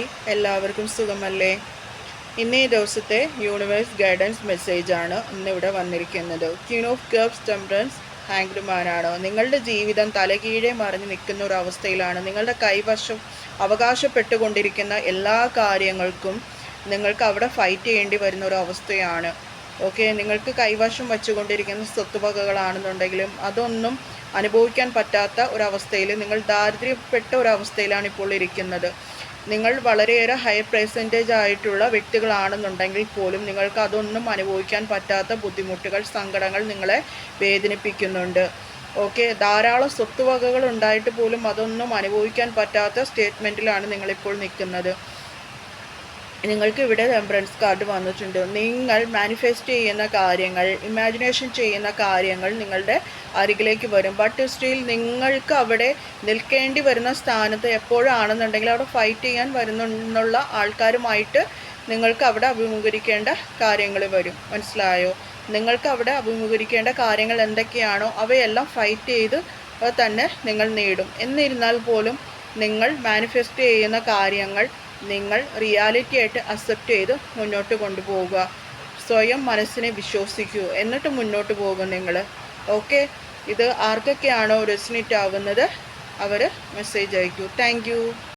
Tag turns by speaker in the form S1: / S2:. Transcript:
S1: Hi എല്ലാവർക്കും സുഖമല്ലേ? ഇന്ന് ദിവസത്തെ യൂണിവേഴ്സ് ഗൈഡൻസ് മെസ്സേജാണ് ഇന്നിവിടെ വന്നിരിക്കുന്നത്. ക്യൂൺ ഓഫ് കർബ്സ് ടെമ്പറൻസ് ഹാങ്ക്ഡ്മാനാണ് നിങ്ങളുടെ ജീവിതം തലകീഴെ മറിഞ്ഞ് നിൽക്കുന്ന ഒരു അവസ്ഥയിലാണ്. നിങ്ങളുടെ കൈവശം അവകാശപ്പെട്ടുകൊണ്ടിരിക്കുന്ന എല്ലാ കാര്യങ്ങൾക്കും നിങ്ങൾക്ക് അവിടെ ഫൈറ്റ് ചെയ്യേണ്ടി വരുന്ന ഒരു അവസ്ഥയാണ്. ഓക്കെ നിങ്ങൾക്ക് കൈവശം വച്ചുകൊണ്ടിരിക്കുന്ന സ്വത്തുവകകളാണെന്നുണ്ടെങ്കിലും അതൊന്നും അനുഭവിക്കാൻ പറ്റാത്ത ഒരവസ്ഥയിൽ നിങ്ങൾ ദാരിദ്ര്യപ്പെട്ട ഒരവസ്ഥയിലാണ് ഇപ്പോൾ ഇരിക്കുന്നത്. നിങ്ങൾ വളരെയേറെ ഹൈ പെർസെന്റേജ് ആയിട്ടുള്ള വ്യക്തികളാണെന്നുണ്ടെങ്കിൽ പോലും നിങ്ങൾക്ക് അതൊന്നും അനുഭവിക്കാൻ പറ്റാത്ത ബുദ്ധിമുട്ടുകൾ സങ്കടങ്ങൾ നിങ്ങളെ വേദനിപ്പിക്കുന്നുണ്ട്. ഓക്കെ ധാരാളം സ്വത്തുവകകൾ ഉണ്ടായിട്ട് പോലും അതൊന്നും അനുഭവിക്കാൻ പറ്റാത്ത സ്റ്റേറ്റ്മെന്റിലാണ് നിങ്ങളിപ്പോൾ നിൽക്കുന്നത്. നിങ്ങൾക്ക് ഇവിടെ ടെമ്പറൻസ് കാർഡ് വന്നിട്ടുണ്ട്. നിങ്ങൾ മാനിഫെസ്റ്റ് ചെയ്യുന്ന കാര്യങ്ങൾ ഇമാജിനേഷൻ ചെയ്യുന്ന കാര്യങ്ങൾ നിങ്ങളുടെ അരികിലേക്ക് വരും. ബട്ട് സ്റ്റിൽ നിങ്ങൾക്ക് അവിടെ നിൽക്കേണ്ടി വരുന്ന സ്ഥാനത്ത് എപ്പോഴാണെന്നുണ്ടെങ്കിൽ അവിടെ ഫൈറ്റ് ചെയ്യാൻ വരുന്നുള്ള ആൾക്കാരുമായിട്ട് നിങ്ങൾക്ക് അവിടെ അഭിമുഖീകരിക്കേണ്ട കാര്യങ്ങൾ വരും. മനസ്സിലായോ? നിങ്ങൾക്ക് അവിടെ അഭിമുഖീകരിക്കേണ്ട കാര്യങ്ങൾ എന്തൊക്കെയാണോ അവയെല്ലാം ഫൈറ്റ് ചെയ്ത് തന്നെ നിങ്ങൾ നേടും. എന്നിരുന്നാൽ പോലും നിങ്ങൾ മാനിഫെസ്റ്റ് ചെയ്യുന്ന കാര്യങ്ങൾ നിങ്ങൾ റിയാലിറ്റി ആയിട്ട് അക്സെപ്റ്റ് ചെയ്ത് മുന്നോട്ട് കൊണ്ടുപോവുക. സ്വയം മനസ്സിനെ വിശ്വസിക്കൂ. എന്നിട്ട് മുന്നോട്ട് പോകും നിങ്ങൾ ഓക്കെ ഇത് ആർക്കൊക്കെയാണോ റെസിനേറ്റ് ആവുന്നത്? അവർ മെസ്സേജ് അയക്കൂ. താങ്ക്